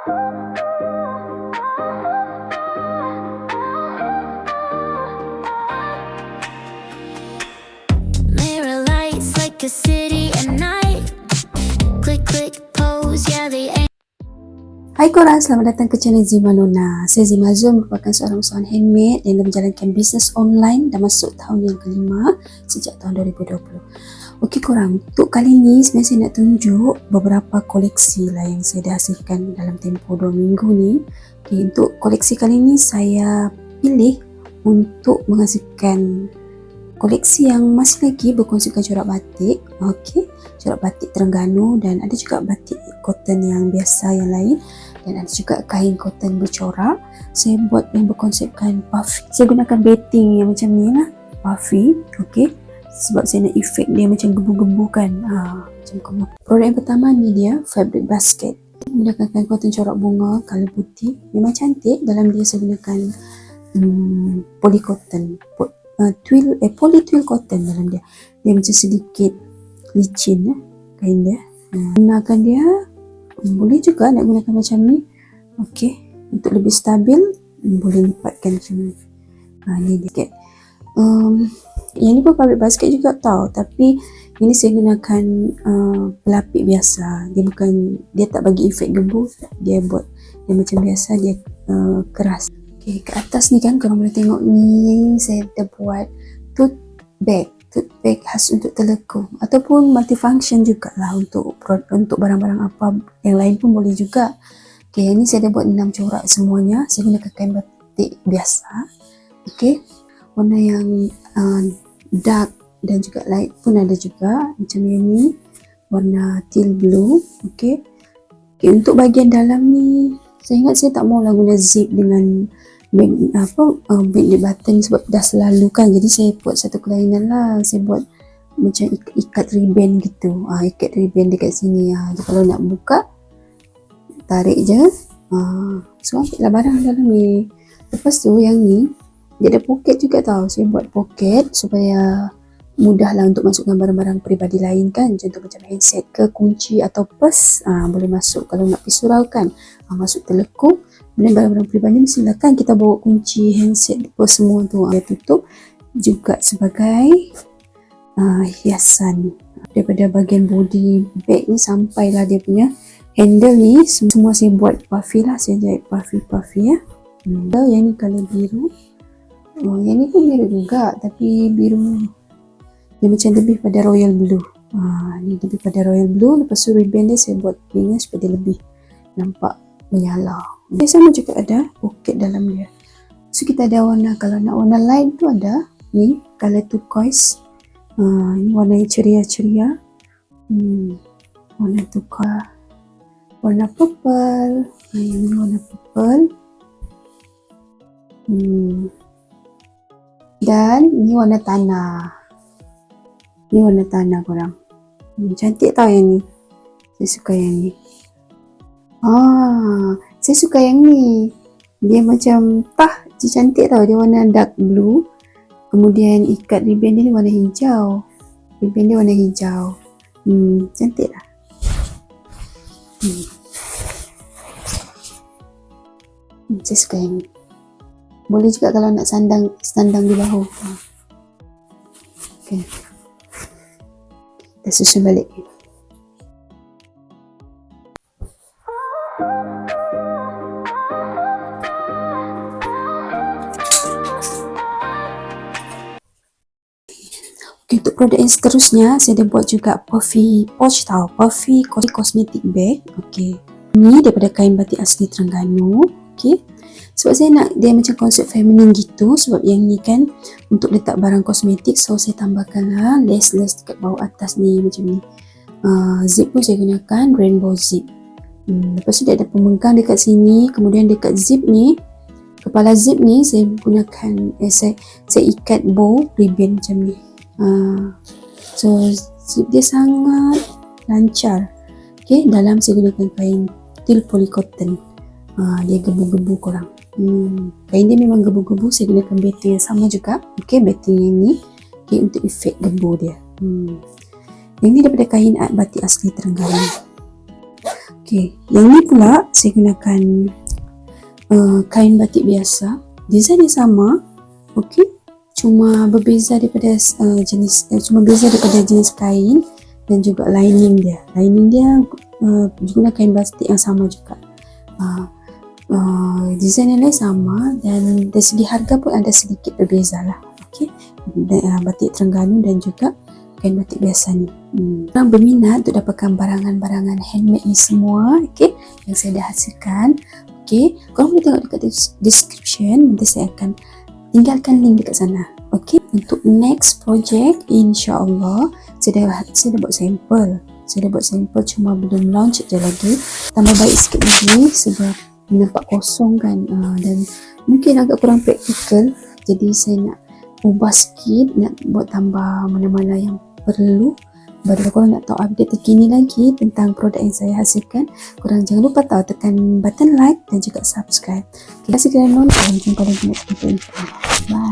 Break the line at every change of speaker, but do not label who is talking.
Hai korang, selamat datang ke channel Zima Luna. Saya Zima Zul merupakan seorang usahawan handmade yang menjalankan bisnes online dah masuk tahun yang kelima sejak tahun 2020. Okey korang, untuk kali ni sebenarnya saya nak tunjuk beberapa koleksi lah yang saya dah hasilkan dalam tempoh 2 minggu ni. Okay, untuk koleksi kali ni saya pilih untuk menghasilkan koleksi yang masih lagi berkonsepkan corak batik. Okey, corak batik Terengganu dan ada juga batik cotton yang biasa yang lain dan ada juga kain cotton bercorak. Saya buat yang berkonsepkan puffy. Saya gunakan batting yang macam ni lah puffy. Ok sebab saya nak efek dia macam gebu-gebu kan. Ha, macam kamu produk yang pertama ni dia fabric basket. Menggunakan kain cotton corak bunga colour putih. Memang cantik dalam dia saya gunakan hmm, poly cotton po, uh, twill, eh, poly twill cotton dalam dia. Dia macam sedikit licin eh, kain dia. Ha, gunakan dia Hmm, boleh juga nak gunakan macam ni. Okey untuk lebih stabil hmm, boleh lipatkan macam ni. Ha, ni dia. Um, yang ni pun fabric basket juga tau. Tapi ini saya gunakan uh, pelapik biasa. Dia bukan dia tak bagi efek gebu dia buat dia macam biasa dia uh, keras. Okey ke atas ni kan korang boleh tengok ni saya dah buat tote bag. Tote bag khas untuk telekung. Ataupun multifunction jugalah untuk untuk barang-barang apa yang lain pun boleh juga. Okay, yang ni saya dah buat enam corak semuanya. Saya gunakan kain batik biasa. Okay, warna yang uh, dark dan juga light pun ada juga. Macam yang ni, warna teal blue. Okay, okay untuk bahagian dalam ni, saya ingat saya tak mau lah guna zip dengan bag apa uh, bag di button sebab dah selalu kan jadi saya buat satu kelainan lah saya buat macam ikat, ikat ribbon gitu uh, ikat ribbon dekat sini uh. kalau nak buka tarik je uh, so ambil lah barang dalam ni lepas tu yang ni dia ada poket juga tau. Saya buat poket supaya mudah lah untuk masukkan barang-barang peribadi lain kan. Contoh macam handset ke kunci atau purse. Ah, uh, boleh masuk kalau nak pergi surau kan. Uh, masuk telekung. Kemudian barang-barang peribadi ni silakan kita bawa kunci, handset, apa semua tu dia tutup juga sebagai uh, hiasan. Daripada bahagian body bag ni sampailah dia punya handle ni. Semua saya buat puffy lah. Saya jahit puffy-puffy ya. Hmm. yang ni colour biru oh, yang ni pun biru juga tapi biru dia macam lebih pada royal blue ah, ni lebih pada royal blue lepas tu ribbon dia saya buat pink supaya lebih nampak menyala dia sama juga ada poket dalam dia. So kita ada warna kalau nak warna light tu ada ni color turquoise. Uh, ini warna ceria-ceria. Hmm, warna turquoise. Warna purple. Uh, ini warna purple. Hmm. Dan ini warna tanah. Ini warna tanah korang. Hmm, cantik tau yang ni. Saya suka yang ni. Ah, saya suka yang ni. Dia macam pah, dia cantik tau. Dia warna dark blue. Kemudian ikat ribbon dia ni warna hijau. Ribbon dia warna hijau. Hmm, cantik lah. Hmm. hmm. saya suka yang ni. Boleh juga kalau nak sandang sandang di bahu. Okay. Kita susun balik. untuk produk yang seterusnya saya dah buat juga puffy pouch tau puffy cosmetic bag ok ni daripada kain batik asli Terengganu ok sebab saya nak dia macam konsep feminin gitu sebab yang ni kan untuk letak barang kosmetik so saya tambahkan lah lace-lace dekat bawah atas ni macam ni uh, zip pun saya gunakan rainbow zip hmm, lepas tu dia ada pemegang dekat sini kemudian dekat zip ni kepala zip ni saya gunakan eh, saya, saya ikat bow ribbon macam ni Uh, so zip dia sangat lancar. Okay, dalam saya gunakan kain til polycotton. Uh, dia gebu-gebu korang. Hmm, kain dia memang gebu-gebu. Saya gunakan betul yang sama juga. Okay, betul yang ni. Okay, untuk efek gebu dia. Hmm. Yang ni daripada kain batik asli Terengganu. Okey, yang ni pula saya gunakan uh, kain batik biasa. Desain yang sama. Okey. Cuma berbeza daripada uh, jenis uh, cuma beza daripada jenis kain dan juga lining dia. Lining dia uh, guna kain batik yang sama juga. Uh, uh, desain yang lain sama dan dari segi harga pun ada sedikit berbeza lah. Okey. Uh, batik Terengganu dan juga kain batik biasa ni. Hmm. Orang berminat untuk dapatkan barangan-barangan handmade ni semua, okey, yang saya dah hasilkan. Okey, korang boleh tengok dekat des- description, nanti saya akan tinggalkan link dekat sana. Okey, untuk next project, insya-Allah saya dah saya dah buat sampel. Saya dah buat sampel cuma belum launch je lagi. Tambah baik sikit lagi sebab nampak kosong kan. Uh, dan mungkin agak kurang praktikal. Jadi saya nak ubah sikit, nak buat tambah mana-mana yang perlu. Baru korang nak tahu update terkini lagi tentang produk yang saya hasilkan. Korang jangan lupa tahu tekan button like dan juga subscribe. Kasih kerana nonton jumpa lagi next video. Bye